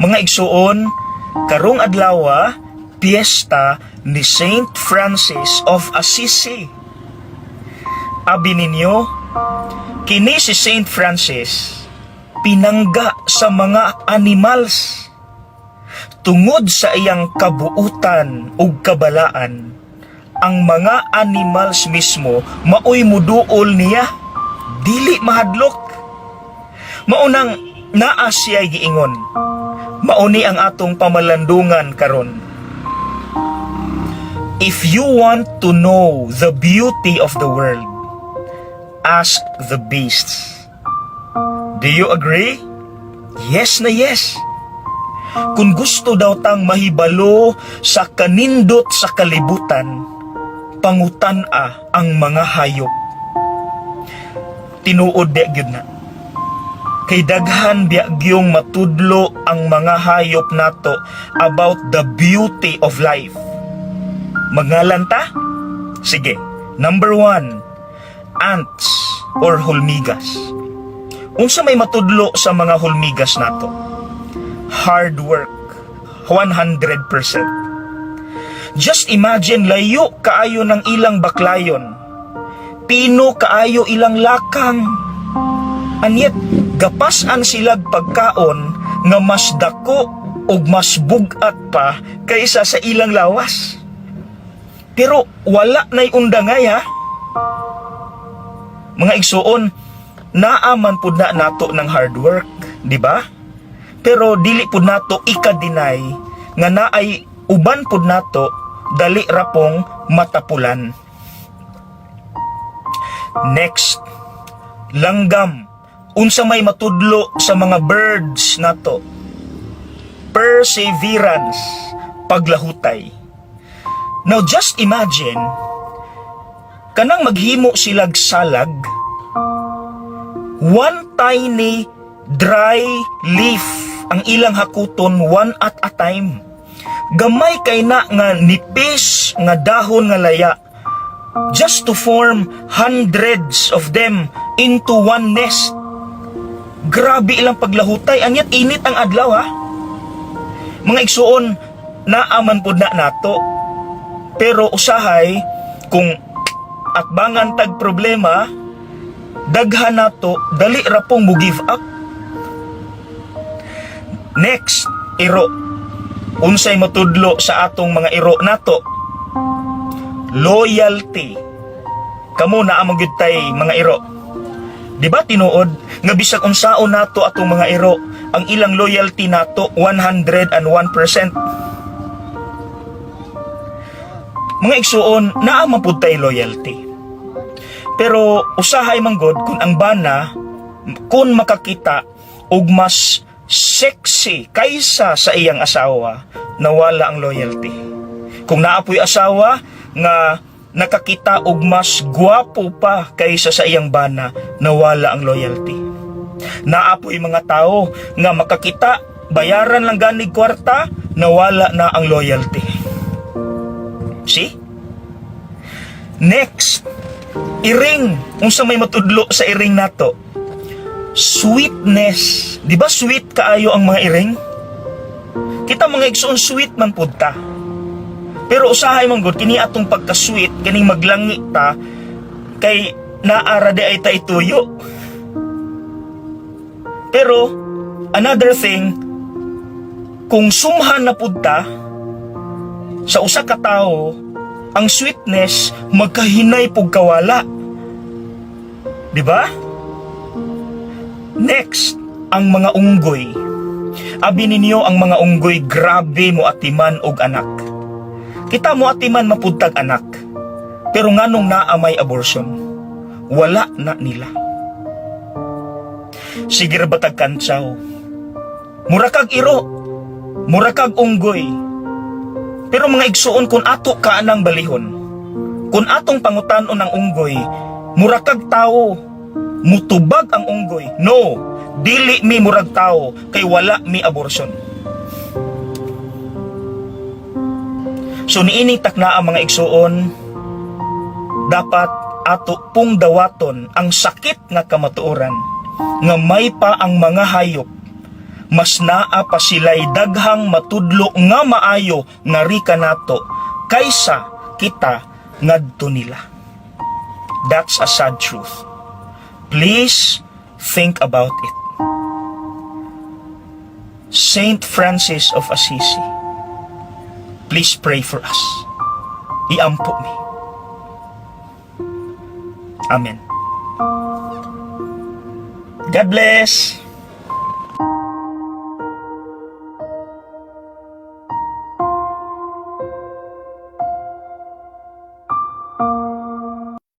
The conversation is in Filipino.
Mga igsuon, karong adlaw piyesta ni Saint Francis of Assisi. Abi ninyo, kini si Saint Francis pinangga sa mga animals. Tungod sa iyang kabuutan ug kabalaan ang mga animals mismo maoy muduol niya. Dili mahadlok. Maunang naa siya giingon mauni ang atong pamalandungan karon if you want to know the beauty of the world ask the beasts do you agree yes na yes kung gusto daw tang mahibalo sa kanindot sa kalibutan, pangutan-a ang mga hayop. Tinuod biya gyud na. Kay daghan biya gyung matudlo ang mga hayop nato about the beauty of life. Mangalan ta? Sige. Number one, ants or hulmigas. Unsa may matudlo sa mga hulmigas nato? hard work 100%. Just imagine layo kaayo ng ilang baklayon. Pino kaayo ilang lakang. Anyet gapasan silag pagkaon nga mas dako ug mas bugat pa kaysa sa ilang lawas. Pero wala nay undangay ha. Mga igsuon, naaman pud na nato ng hard work, di ba? Pero dili pud nato ika-deny nga naay uban pud nato dali rapong matapulan. Next, langgam. Unsa may matudlo sa mga birds nato? Perseverance, paglahutay. Now just imagine, kanang maghimo silag salag, one tiny dry leaf ang ilang hakuton one at a time. Gamay kay na nga nipis nga dahon nga laya just to form hundreds of them into one nest. Grabe ilang paglahutay, anyat init ang adlaw ha. Mga igsuon, naaman pud na nato. Pero usahay, kung akbangan tag problema, daghan nato, dali ra pong mo give up. Next, iro. Unsay matudlo sa atong mga iro nato? Loyalty. Kamo na among gyud tay mga iro. Di ba tinuod nga bisag unsaon nato atong mga iro, ang ilang loyalty nato 101%. Mga igsuon, naa man pud tay loyalty. Pero usahay manggod kung ang bana kung makakita og mas sexy kaysa sa iyang asawa, nawala ang loyalty. Kung naapoy asawa nga nakakita og mas gwapo pa kaysa sa iyang bana, nawala ang loyalty. Naapoy mga tao nga makakita bayaran lang ganig kwarta, nawala na ang loyalty. See? Next, iring. Unsa may matudlo sa iring nato? Sweetness. Di ba sweet kaayo ang mga iring? Kita mga igsoon sweet man pud ta. Pero usahay man gud kini atong pagka-sweet kining maglangi ta kay naara di ay ta ituyo. Pero another thing kung sumhan na pud ta sa usa ka tawo ang sweetness magkahinay pug kawala. Di ba? Next, ang mga unggoy. Abi ninyo ang mga unggoy grabe mo atiman og anak. Kita mo atiman mapuntag anak. Pero nganong naa may abortion, wala na nila. Sige ra batag kantsaw. Murakag iro, murakag unggoy. Pero mga igsuon kun ato ka anang balihon. Kun atong pangutanon ng unggoy, murakag tao, mutubag ang unggoy. No, dili mi murag tao kay wala mi abortion. So niini takna ang mga igsuon dapat ato pong dawaton ang sakit nga kamatuoran nga may pa ang mga hayop mas naa pa sila'y daghang matudlo nga maayo nga rika nato kaysa kita ngadto nila. That's a sad truth. Please think about it. Saint Francis of Assisi, please pray for us. Iampo mi. Amen. God bless.